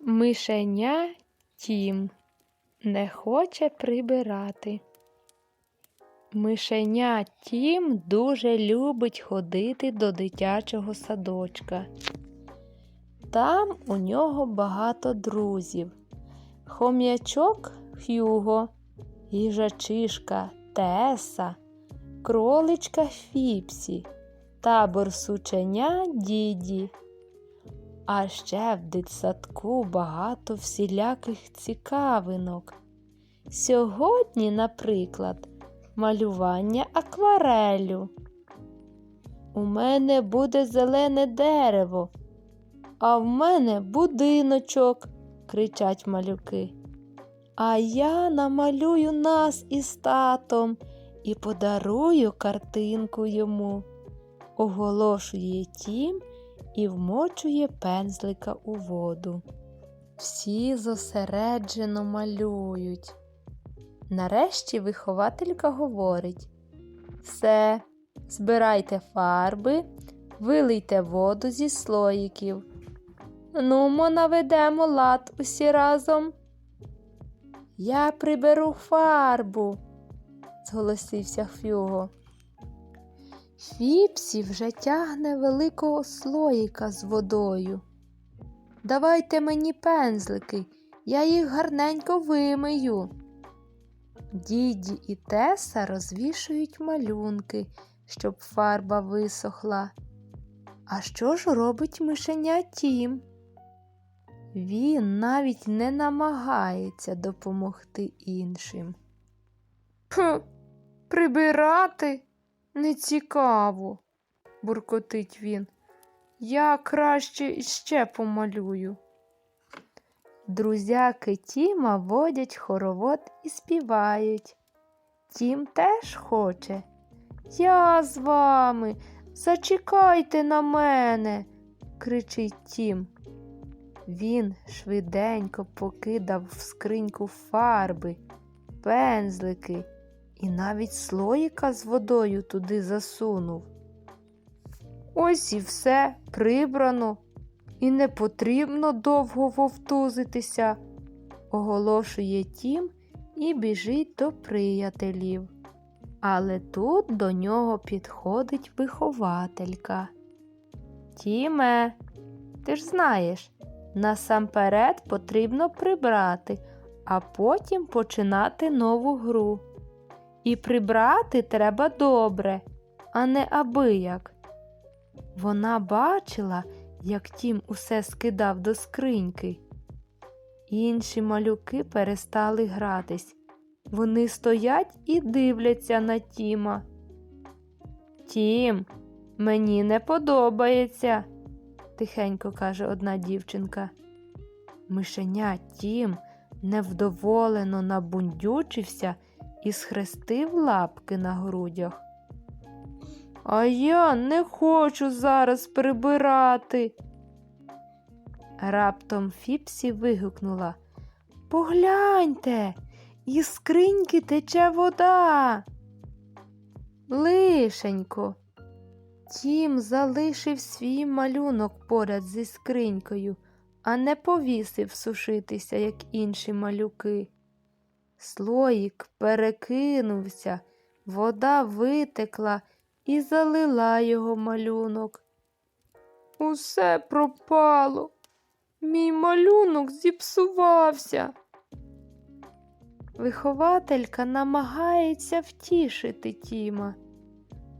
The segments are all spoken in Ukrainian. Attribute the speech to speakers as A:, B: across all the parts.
A: Мишеня Тім не хоче прибирати. Мишеня Тім дуже любить ходити до дитячого садочка. Там у нього багато друзів. Хом'ячок Хюго, їжачишка Теса, кроличка Фіпсі та борсученя Діді. А ще в дитсадку багато всіляких цікавинок. Сьогодні, наприклад, малювання акварелю. У мене буде зелене дерево, а в мене будиночок, кричать малюки. А я намалюю нас із татом і подарую картинку йому, оголошує тім і вмочує пензлика у воду. Всі зосереджено малюють. Нарешті вихователька говорить Все, збирайте фарби, вилийте воду зі слоїків. Нумо наведемо лад усі разом. Я приберу фарбу, зголосився Фюго. Фіпсі вже тягне великого слоїка з водою. Давайте мені пензлики, я їх гарненько вимию. Діді і Теса розвішують малюнки, щоб фарба висохла. А що ж робить мишеня Тім? Він навіть не намагається допомогти іншим. Хм, прибирати не цікаво, буркотить він. Я краще іще помалюю. Друзяки Тіма водять хоровод і співають. Тім теж хоче. Я з вами, зачекайте на мене, кричить Тім. Він швиденько покидав в скриньку фарби, пензлики і навіть слоїка з водою туди засунув. Ось і все прибрано, і не потрібно довго вовтузитися, оголошує тім і біжить до приятелів. Але тут до нього підходить вихователька. Тіме, ти ж знаєш, насамперед потрібно прибрати, а потім починати нову гру. І прибрати треба добре, а не абияк. Вона бачила, як тім усе скидав до скриньки. Інші малюки перестали гратись. Вони стоять і дивляться на Тіма. Тім, мені не подобається, тихенько каже одна дівчинка. Мишеня Тім невдоволено набундючився і схрестив лапки на грудях. А я не хочу зараз прибирати. Раптом Фіпсі вигукнула Погляньте, із скриньки тече вода. Лишенько. Тім залишив свій малюнок поряд зі скринькою, а не повісив сушитися, як інші малюки. Слоїк перекинувся, вода витекла і залила його малюнок. Усе пропало. Мій малюнок зіпсувався. Вихователька намагається втішити Тіма.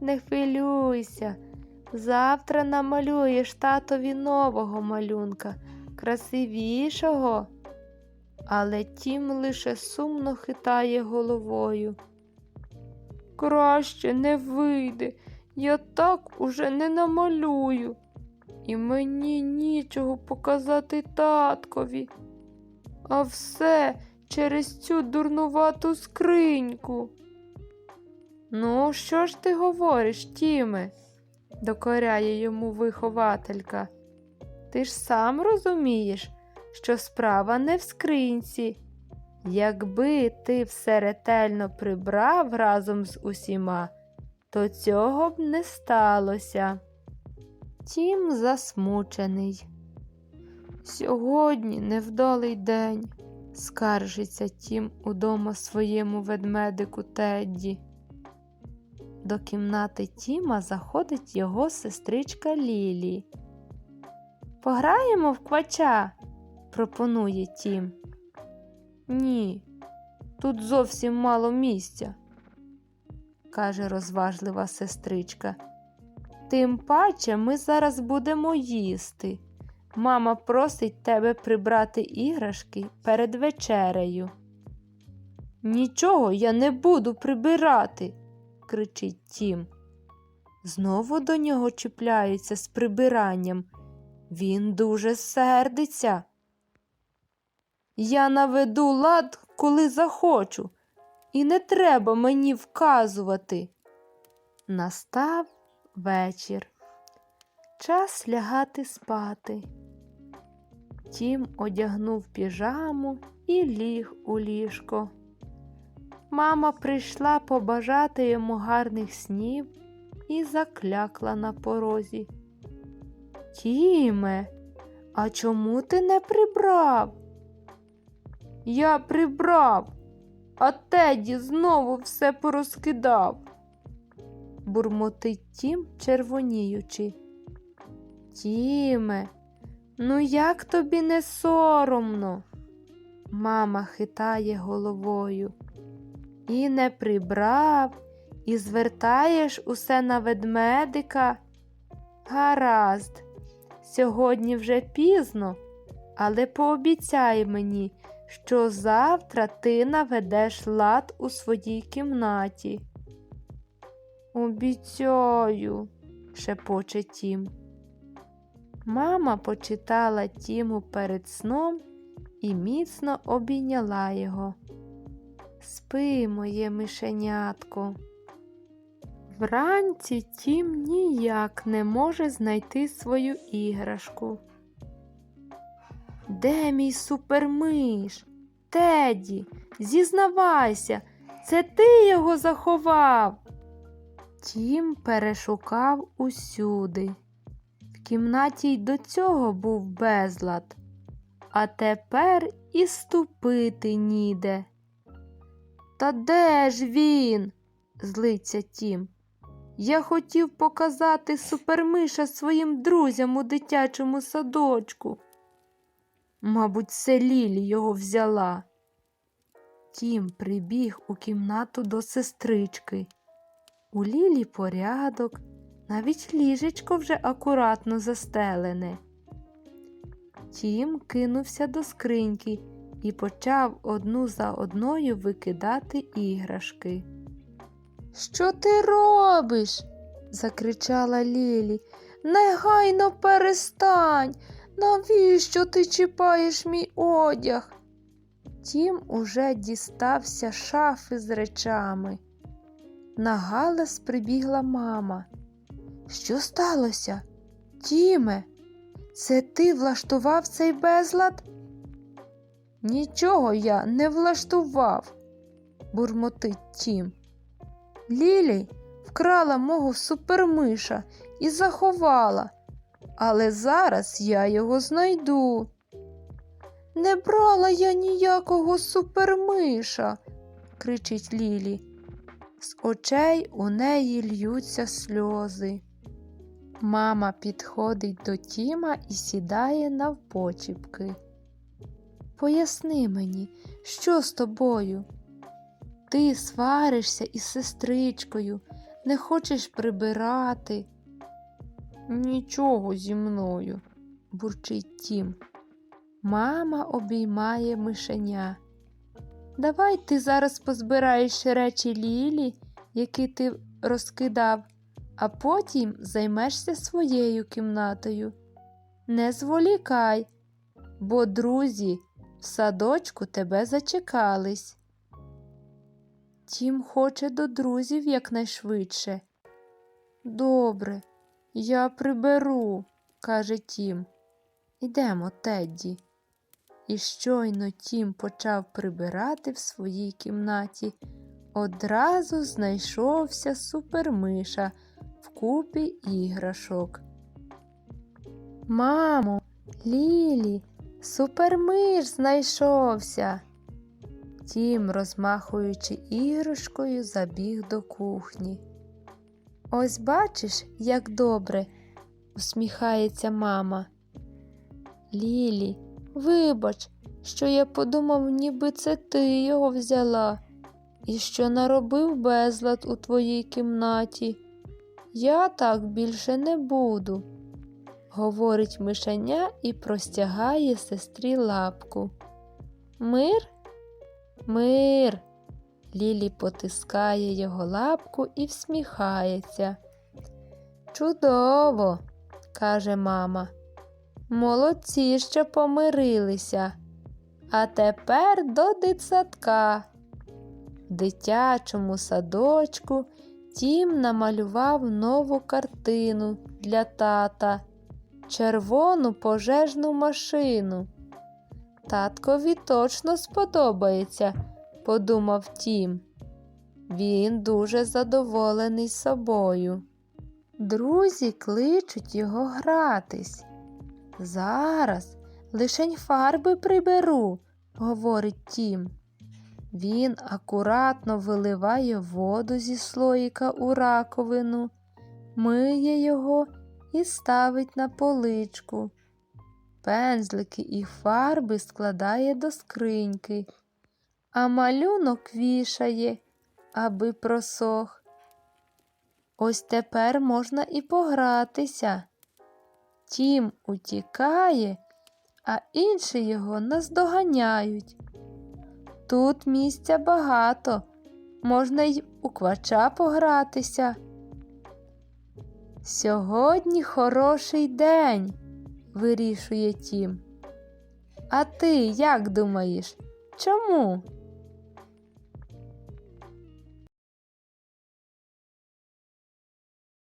A: Не хвилюйся, завтра намалюєш татові нового малюнка, красивішого. Але Тім лише сумно хитає головою. Краще не вийде, я так уже не намалюю, і мені нічого показати таткові. А все через цю дурнувату скриньку. Ну, що ж ти говориш, Тіме? докоряє йому вихователька. Ти ж сам розумієш, що справа не в скринці. Якби ти все ретельно прибрав разом з усіма, то цього б не сталося. Тім засмучений. Сьогодні невдалий день, скаржиться Тім удома своєму ведмедику Тедді. До кімнати Тіма заходить його сестричка Лілі. Пограємо в квача, пропонує Тім. Ні, тут зовсім мало місця, каже розважлива сестричка. Тим паче ми зараз будемо їсти. Мама просить тебе прибрати іграшки перед вечерею. Нічого я не буду прибирати, кричить Тім. Знову до нього чіпляються з прибиранням. Він дуже сердиться. Я наведу лад, коли захочу, і не треба мені вказувати. Настав вечір. Час лягати спати. Тім одягнув піжаму і ліг у ліжко. Мама прийшла побажати йому гарних снів і заклякла на порозі. Тіме, а чому ти не прибрав? Я прибрав, а Теді знову все порозкидав. Бурмотить Тім, червоніючи. Тіме, ну як тобі не соромно? Мама хитає головою. І не прибрав, і звертаєш усе на ведмедика. Гаразд, сьогодні вже пізно, але пообіцяй мені, що завтра ти наведеш лад у своїй кімнаті. Обіцяю, шепоче Тім. Мама почитала Тіму перед сном і міцно обійняла його. Спи, моє мишенятко. Вранці Тім ніяк не може знайти свою іграшку. Де мій супермиш? Теді, зізнавайся, це ти його заховав. Тім перешукав усюди. В кімнаті й до цього був безлад, а тепер і ступити ніде. Та де ж він? злиться Тім. Я хотів показати супермиша своїм друзям у дитячому садочку. Мабуть, це Лілі його взяла. Тім прибіг у кімнату до сестрички. У Лілі порядок, навіть ліжечко вже акуратно застелене. Тім кинувся до скриньки і почав одну за одною викидати іграшки. Що ти робиш? закричала Лілі. Негайно перестань. Навіщо ти чіпаєш мій одяг? Тім уже дістався шафи з речами. На галас прибігла мама. Що сталося? Тіме, це ти влаштував цей безлад? Нічого я не влаштував, бурмотить Тім. Лілі вкрала мого супермиша і заховала, але зараз я його знайду. Не брала я ніякого супермиша, кричить Лілі. З очей у неї льються сльози. Мама підходить до Тіма і сідає навпочіпки. Поясни мені, що з тобою? Ти сваришся із сестричкою, не хочеш прибирати. Нічого зі мною, бурчить Тім. Мама обіймає мишеня. Давай ти зараз позбираєш речі Лілі, які ти розкидав, а потім займешся своєю кімнатою. Не зволікай, бо друзі в садочку тебе зачекались. Тім хоче до друзів якнайшвидше. Добре, я приберу, каже Тім. Ідемо, Тедді. І щойно Тім почав прибирати в своїй кімнаті, одразу знайшовся супермиша в купі іграшок. Мамо, Лілі, супермиш знайшовся. Тім, розмахуючи іграшкою, забіг до кухні. Ось бачиш, як добре, усміхається мама. Лілі, вибач, що я подумав, ніби це ти його взяла, і що наробив безлад у твоїй кімнаті. Я так більше не буду, говорить мишеня і простягає сестрі лапку. Мир? Мир. Лілі потискає його лапку і всміхається. Чудово, каже мама. Молодці, що помирилися. А тепер до дитсадка. В дитячому садочку Тім намалював нову картину для тата червону пожежну машину. Таткові точно сподобається, подумав Тім. Він дуже задоволений собою. Друзі кличуть його гратись. Зараз лишень фарби приберу, говорить Тім. Він акуратно виливає воду зі слоїка у раковину, миє його і ставить на поличку. Пензлики і фарби складає до скриньки, а малюнок вішає, аби просох. Ось тепер можна і погратися. Тім утікає, а інші його наздоганяють. Тут місця багато, можна й у квача погратися. Сьогодні хороший день, вирішує Тім. А ти як думаєш? Чому?